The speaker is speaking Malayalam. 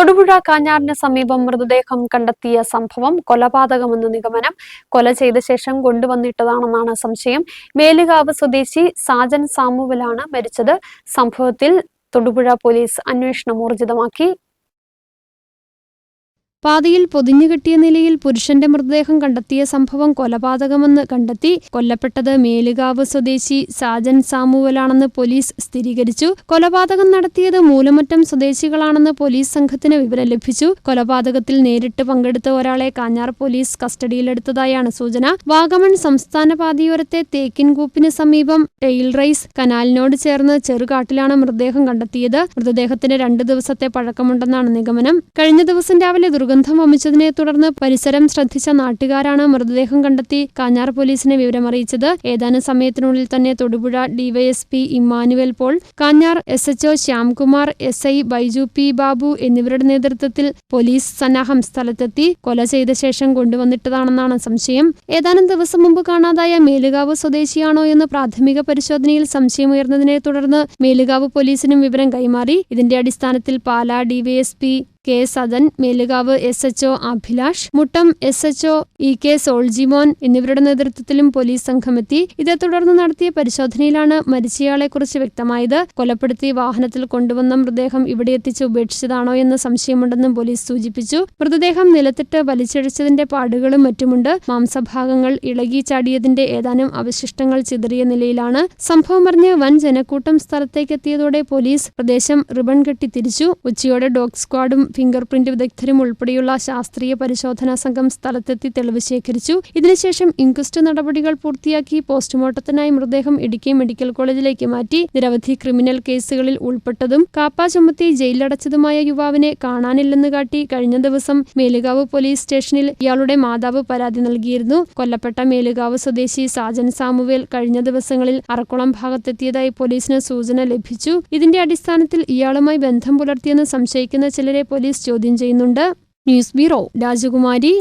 തൊടുപുഴ കാഞ്ഞാറിന് സമീപം മൃതദേഹം കണ്ടെത്തിയ സംഭവം കൊലപാതകമെന്ന നിഗമനം കൊല ചെയ്ത ശേഷം കൊണ്ടുവന്നിട്ടതാണെന്നാണ് സംശയം. മേലുകാവ് സ്വദേശി സാജൻ സാമുവലാണ് മരിച്ചത്. സംഭവത്തിൽ തൊടുപുഴ പോലീസ് അന്വേഷണം ഊർജിതമാക്കി. പാതയിൽ പൊതിഞ്ഞുകെട്ടിയ നിലയിൽ പുരുഷന്റെ മൃതദേഹം കണ്ടെത്തിയ സംഭവം കൊലപാതകമെന്ന് കണ്ടെത്തി. കൊല്ലപ്പെട്ടത് മേലുകാവ് സ്വദേശി സാജൻ സാമുവലാണെന്ന് പോലീസ് സ്ഥിരീകരിച്ചു. കൊലപാതകം നടത്തിയത് മൂലമറ്റം സ്വദേശികളാണെന്ന് പോലീസ് സംഘത്തിന് വിവരം ലഭിച്ചു. കൊലപാതകത്തിൽ നേരിട്ട് പങ്കെടുത്ത ഒരാളെ കാഞ്ഞാർ പോലീസ് കസ്റ്റഡിയിലെടുത്തതായാണ് സൂചന. വാഗമൺ സംസ്ഥാന പാതയോരത്തെ തേക്കിൻകൂപ്പിന് സമീപം ടെയിൽ റൈസ് കനാലിനോട് ചേർന്ന് ചെറുകാട്ടിലാണ് മൃതദേഹം കണ്ടെത്തിയത്. മൃതദേഹത്തിന് രണ്ട് ദിവസത്തെ പഴക്കമുണ്ടെന്നാണ് നിഗമനം. കഴിഞ്ഞ ദിവസം രാവിലെ ദുർഗന്ധം വമിച്ചതിനെ തുടർന്ന് പരിസരം ശ്രദ്ധിച്ച നാട്ടുകാരാണ് മൃതദേഹം കണ്ടെത്തി കാഞ്ഞാർ പോലീസിനെ വിവരമറിയിച്ചത്. ഏതാനും സമയത്തിനുള്ളിൽ തന്നെ Thodupuzha DYSP Immanuel Paul Kanjar S HO Shyamkumar S I Baiju P Babu എന്നിവരുടെ നേതൃത്വത്തിൽ പോലീസ് സന്നാഹം സ്ഥലത്തെത്തി കൊല ചെയ്ത ശേഷം കൊണ്ടുവന്നിട്ടതാണെന്നാണ് സംശയം. ഏതാനും ദിവസം മുമ്പ് കാണാതായ മേലുകാവ് സ്വദേശിയാണോ എന്ന് പ്രാഥമിക പരിശോധനയിൽ സംശയമുയർന്നതിനെ തുടർന്ന് മേലുകാവ് പോലീസിനും വിവരം കൈമാറി. ഇതിന്റെ അടിസ്ഥാനത്തിൽ Pala DYSP K. Sadan Melukavu S. HO Abhilash Muttom S. HO E. K. Soljimon എന്നിവരുടെ നേതൃത്വത്തിലും പോലീസ് സംഘമെത്തി. ഇതേ തുടർന്ന് നടത്തിയ പരിശോധനയിലാണ് മരിച്ചയാളെക്കുറിച്ച് വ്യക്തമായത്. കൊലപ്പെടുത്തി വാഹനത്തിൽ കൊണ്ടുവന്ന മൃതദേഹം ഇവിടെ എത്തിച്ച് ഉപേക്ഷിച്ചതാണോ എന്ന് സംശയമുണ്ടെന്നും പോലീസ് സൂചിപ്പിച്ചു. മൃതദേഹം നിലത്തിട്ട് വലിച്ചഴിച്ചതിന്റെ പാടുകളും മറ്റുമുണ്ട്. മാംസഭാഗങ്ങൾ ഇളകി ചാടിയതിന്റെ ഏതാനും അവശിഷ്ടങ്ങൾ ചിതറിയ നിലയിലാണ്. സംഭവം അറിഞ്ഞ് വൻ ജനക്കൂട്ടം സ്ഥലത്തേക്കെത്തിയതോടെ പോലീസ് പ്രദേശം റിബൺ കെട്ടി തിരിച്ചു. ഉച്ചയോടെ ഡോഗ് സ്ക്വാഡും ഫിംഗർ പ്രിന്റ് വിദഗ്ധരും ഉൾപ്പെടെയുള്ള ശാസ്ത്രീയ പരിശോധനാ സംഘം സ്ഥലത്തെത്തി തെളിവ് ശേഖരിച്ചു. ഇതിനുശേഷം ഇൻക്വസ്റ്റ് നടപടികൾ പൂർത്തിയാക്കി പോസ്റ്റ്മോർട്ടത്തിനായി മൃതദേഹം ഇടുക്കി മെഡിക്കൽ കോളേജിലേക്ക് മാറ്റി. നിരവധി ക്രിമിനൽ കേസുകളിൽ ഉൾപ്പെട്ടതും കാപ്പ ചുമത്തി ജയിലിലടച്ചതുമായ യുവാവിനെ കാണാനില്ലെന്ന് കാട്ടി കഴിഞ്ഞ ദിവസം മേലുകാവ് പോലീസ് സ്റ്റേഷനിൽ ഇയാളുടെ മാതാവ് പരാതി നൽകിയിരുന്നു. കൊല്ലപ്പെട്ട മേലുകാവ് സ്വദേശി സാജൻ സാമുവേൽ കഴിഞ്ഞ ദിവസങ്ങളിൽ അറക്കുളം ഭാഗത്തെത്തിയതായി പോലീസിന് സൂചന ലഭിച്ചു. ഇതിന്റെ അടിസ്ഥാനത്തിൽ ഇയാളുമായി ബന്ധം പുലർത്തിയെന്ന് സംശയിക്കുന്ന ചിലരെ പോലീസ് ചോദ്യം ചെയ്യുന്നുണ്ട്. ന്യൂസ് ബ്യൂറോ രാജകുമാരി.